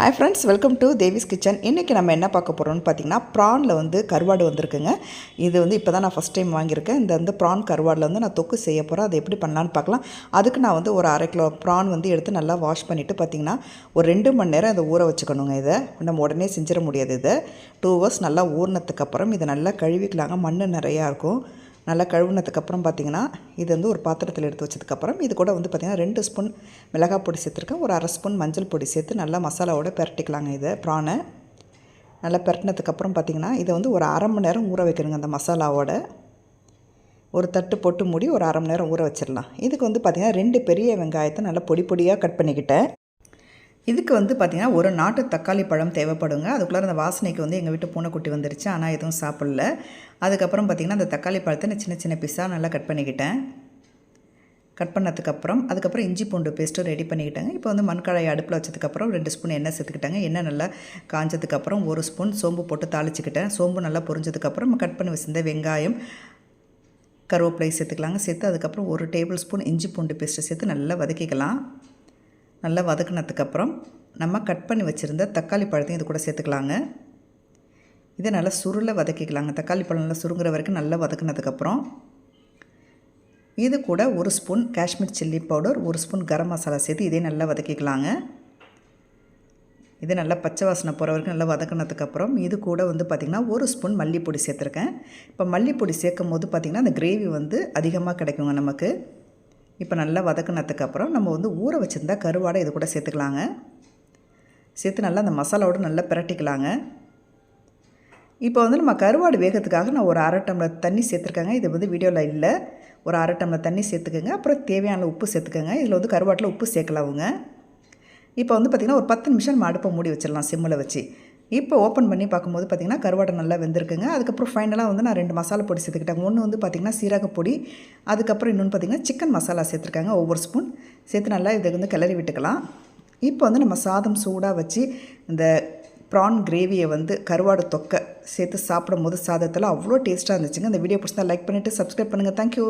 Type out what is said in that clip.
Hi friends welcome to Devi's kitchen இன்றைக்கி நம்ம என்ன பார்க்க போகிறோம்னு பார்த்தீங்கன்னா ப்ரானில் வந்து கருவாடு வந்திருக்குங்க. இது வந்து இப்போ தான் நான் ஃபஸ்ட் டைம் வாங்கியிருக்கேன். இந்த வந்து ப்ரான் கருவாடில் வந்து நான் தொக்கு செய்ய போகிறேன் அதை எப்படி பண்ணலான்னு பார்க்கலாம். அதுக்கு நான் வந்து ஒரு அரை கிலோ ப்ரான் வந்து எடுத்து நல்லா வாஷ் பண்ணிவிட்டு பார்த்தீங்கன்னா ஒரு ரெண்டு மணி நேரம் அதை ஊற வச்சுக்கணுங்க இதை. நம்ம உடனே செஞ்சிட முடியாது இதை. டூ ஹவர்ஸ் நல்லா ஊறினதுக்கப்புறம் இதை நல்லா கழுவிக்கலாங்க. மண் நிறையா இருக்கும். நல்லா கழுவுனதுக்கப்புறம் பார்த்திங்கன்னா இது வந்து ஒரு பாத்திரத்தில் எடுத்து வச்சதுக்கப்புறம் இது கூட வந்து பார்த்திங்கன்னா ரெண்டு ஸ்பூன் மிளகாய் பொடி சேர்த்துருக்கேன். ஒரு அரை ஸ்பூன் மஞ்சள் பொடி சேர்த்து நல்லா மசாலாவோட பரட்டிக்கலாங்க இதை ப்ரானை. நல்லா பரட்டினதுக்கப்புறம் பார்த்திங்கன்னா இதை வந்து ஒரு அரை மணி நேரம் ஊற வைக்கணுங்க அந்த மசாலாவோட. ஒரு தட்டு போட்டு மூடி ஒரு அரை மணி நேரம் ஊற வச்சிடலாம். இதுக்கு வந்து பார்த்திங்கன்னா ரெண்டு பெரிய வெங்காயத்தை நல்லா பொடி பொடியாக கட் பண்ணிக்கிட்டேன். இதுக்கு வந்து பார்த்திங்கன்னா ஒரு நாட்டு தக்காளி பழம் தேவைப்படுங்க. அதுக்குள்ளே அந்த வாசனைக்கு வந்து எங்கள் வீட்டு பூனைக்குட்டி வந்துருச்சு. ஆனால் எதுவும் சாப்பிடல. அதுக்கப்புறம் பார்த்திங்கன்னா அந்த தக்காளி பழத்தை நான் சின்ன சின்ன பீஸாக நல்லா கட் பண்ணிக்கிட்டேன். கட் பண்ணதுக்கப்புறம் அதுக்கப்புறம் இஞ்சி பூண்டு பேஸ்ட்டும் ரெடி பண்ணிக்கிட்டாங்க. இப்போ வந்து மண்கடாயை அடுப்பில் வச்சதுக்கப்புறம் ரெண்டு ஸ்பூன் எண்ணெய் சேர்த்துக்கிட்டாங்க. எண்ணெய் நல்லா காஞ்சதுக்கப்புறம் ஒரு ஸ்பூன் சோம்பு போட்டு தாளிச்சிக்கிட்டேன். சோம்பு நல்லா பொரிஞ்சதுக்கப்புறம் கட் பண்ணி வச்சிருந்த வெங்காயம் கருவேப்பிலை சேர்த்துக்கலாங்க. சேர்த்து அதுக்கப்புறம் ஒரு டேபிள் ஸ்பூன் இஞ்சி பூண்டு பேஸ்ட்டு சேர்த்து நல்லா வதக்கிக்கலாம். நல்லா வதக்கினதுக்கப்புறம் நம்ம கட் பண்ணி வச்சுருந்த தக்காளி பழத்தையும் இது கூட சேர்த்துக்கலாங்க. இதை நல்லா சுருளை வதக்கிக்கலாங்க. தக்காளி பழம் நல்லா சுருங்குற வரைக்கும் நல்லா வதக்கினதுக்கப்புறம் இது கூட ஒரு ஸ்பூன் காஷ்மீர் சில்லி பவுடர் ஒரு ஸ்பூன் கரம் மசாலா சேர்த்து இதே நல்லா வதக்கிக்கலாங்க. இது நல்லா பச்சை வாசனை போகிற வரைக்கும் நல்லா வதக்கினதுக்கப்புறம் இது கூட வந்து பார்த்திங்கன்னா ஒரு ஸ்பூன் மல்லிப்பொடி சேர்த்துருக்கேன். இப்போ மல்லிப்பொடி சேர்க்கும் போது பார்த்திங்கன்னா அந்த கிரேவி வந்து அதிகமாக கிடைக்குங்க நமக்கு. இப்போ நல்லா வதக்குனதுக்கப்புறம் நம்ம வந்து ஊற வச்சுருந்தா கருவாடை இது கூட சேர்த்துக்கலாங்க. சேர்த்து நல்லா அந்த மசாலாவோடு நல்லா பிரட்டிக்கலாங்க. இப்போ வந்து நம்ம கருவாடு வேகத்துக்காக நான் ஒரு அரை டம்ளர் தண்ணி சேர்த்துருக்கேங்க. இது வந்து வீடியோவில் இல்லை. ஒரு அரை டம்ளர் தண்ணி சேர்த்துக்கோங்க. அப்புறம் தேவையான உப்பு சேர்த்துக்கோங்க. இதில் வந்து கருவாட்டில் உப்பு சேர்க்கலாவுங்க இப்போ வந்து பார்த்திங்கன்னா ஒரு பத்து நிமிஷம் நம்ம அடுப்பை மூடி வச்சிடலாம் சிம்மில் வச்சு. இப்போ ஓப்பன் பண்ணி பார்க்கும்போது பார்த்திங்கன்னா கருவாடை நல்லா வெந்திருக்குங்க. அதுக்கப்புறம் ஃபைனலாக வந்து நான் ரெண்டு மசாலா பொடி சேர்த்துக்கிட்டேன். ஒன்று வந்து பார்த்திங்கன்னா சீரகப்பொடி அதுக்கப்புறம் இன்னொன்று பார்த்திங்கன்னா சிக்கன் மசாலா சேர்த்துருக்காங்க. ஒவ்வொரு ஸ்பூன் சேர்த்து நல்லா இதை வந்து கிளறி விட்டுக்கலாம். இப்போ வந்து நம்ம சாதம் சூடாக வச்சு இந்த ப்ரான் கிரேவியை வந்து கருவாடு தொக்கை சேர்த்து சாப்பிடும் போது சாதத்தில் அவ்வளோ டேஸ்ட்டாக இருந்துச்சுங்க. இந்த வீடியோ பிடிச்சா லைக் பண்ணிவிட்டு சப்ஸ்கிரைப் பண்ணுங்கள் தேங்க்யூ